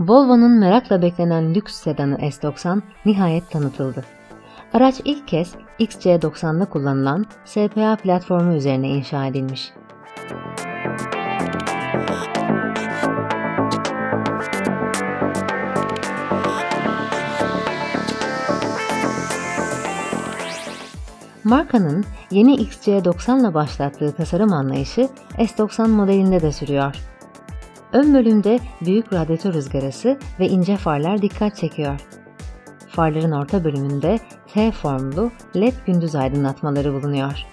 Volvo'nun merakla beklenen lüks sedanı S90 nihayet tanıtıldı. Araç ilk kez XC90'da kullanılan SPA platformu üzerine inşa edilmiş. Markanın yeni XC90 ile başlattığı tasarım anlayışı S90 modelinde de sürüyor. Ön bölümde büyük radyatör ızgarası ve ince farlar dikkat çekiyor. Farların orta bölümünde T formlu LED gündüz aydınlatmaları bulunuyor.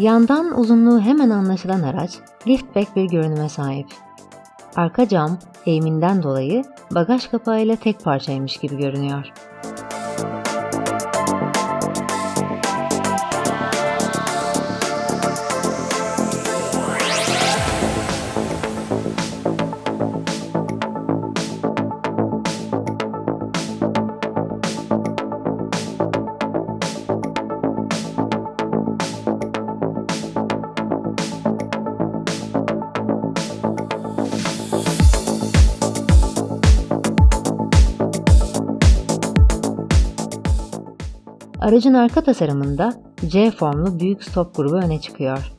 Yandan uzunluğu hemen anlaşılan araç liftback bir görünüme sahip. Arka cam eğiminden dolayı bagaj kapağıyla tek parçaymış gibi görünüyor. Aracın arka tasarımında C formlu büyük stop grubu öne çıkıyor.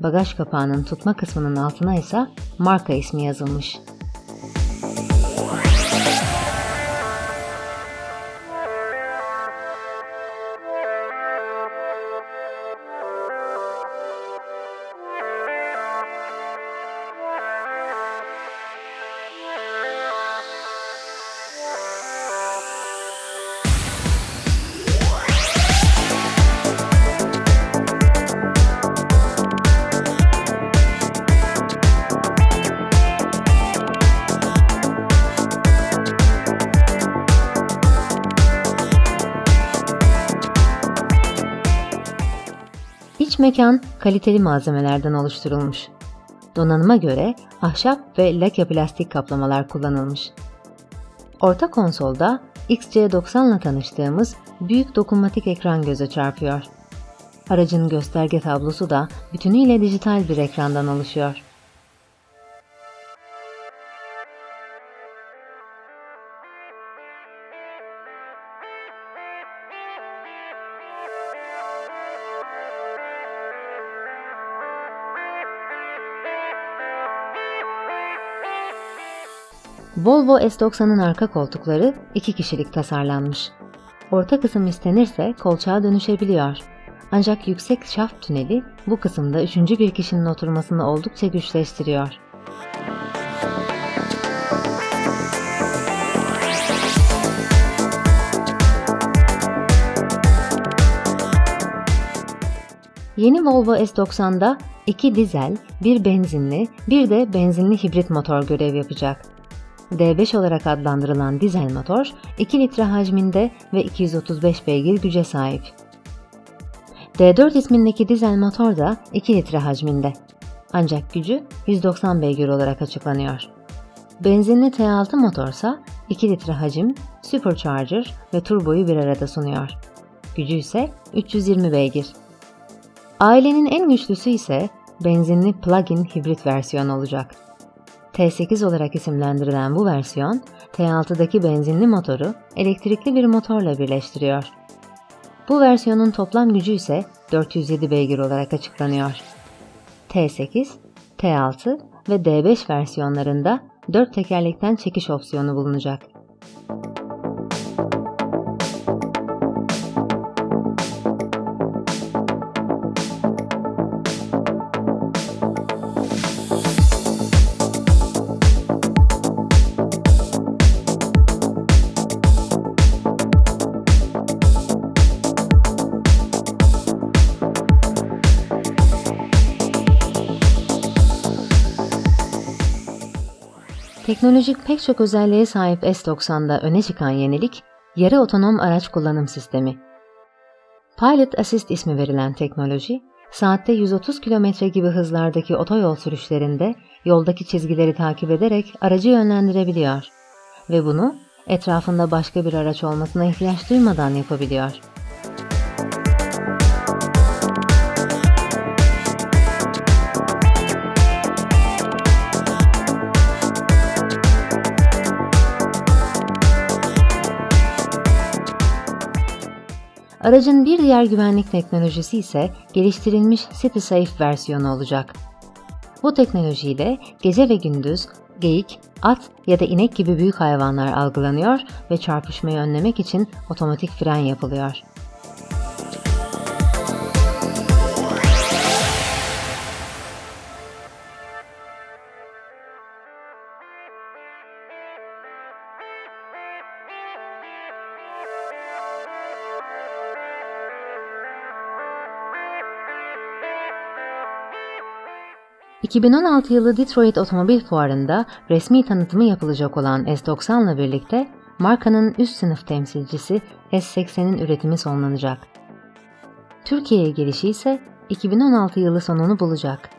Bagaj kapağının tutma kısmının altına ise marka ismi yazılmış. Mekan kaliteli malzemelerden oluşturulmuş. Donanıma göre ahşap ve lake plastik kaplamalar kullanılmış. Orta konsolda XC90 ile tanıştığımız büyük dokunmatik ekran göze çarpıyor. Aracın gösterge tablosu da bütünüyle dijital bir ekrandan oluşuyor. Volvo S90'ın arka koltukları iki kişilik tasarlanmış. Orta kısım istenirse kolçağa dönüşebiliyor. Ancak yüksek şaft tüneli bu kısımda üçüncü bir kişinin oturmasını oldukça güçleştiriyor. Yeni Volvo S90'da iki dizel, bir benzinli, bir de benzinli hibrit motor görev yapacak. D5 olarak adlandırılan dizel motor 2 litre hacminde ve 235 beygir güce sahip. D4 ismindeki dizel motor da 2 litre hacminde. Ancak gücü 190 beygir olarak açıklanıyor. Benzinli T6 motorsa 2 litre hacim, supercharger ve turboyu bir arada sunuyor. Gücü ise 320 beygir. Ailenin en güçlüsü ise benzinli plug-in hibrit versiyon olacak. T8 olarak isimlendirilen bu versiyon, T6'daki benzinli motoru elektrikli bir motorla birleştiriyor. Bu versiyonun toplam gücü ise 407 beygir olarak açıklanıyor. T8, T6 ve D5 versiyonlarında 4 tekerlekten çekiş opsiyonu bulunacak. Teknolojik pek çok özelliğe sahip S90'da öne çıkan yenilik, yarı otonom araç kullanım sistemi. Pilot Assist ismi verilen teknoloji, saatte 130 km gibi hızlardaki otoyol sürüşlerinde yoldaki çizgileri takip ederek aracı yönlendirebiliyor ve bunu etrafında başka bir araç olmasına ihtiyaç duymadan yapabiliyor. Aracın bir diğer güvenlik teknolojisi ise geliştirilmiş CitySafe versiyonu olacak. Bu teknolojiyle gece ve gündüz geyik, at ya da inek gibi büyük hayvanlar algılanıyor ve çarpışmayı önlemek için otomatik fren yapılıyor. ...2016 yılı Detroit Otomobil Fuarı'nda resmi tanıtımı yapılacak olan S90 ile birlikte markanın üst sınıf temsilcisi S80'in üretimi sonlanacak. Türkiye'ye gelişi ise 2016 yılı sonunu bulacak.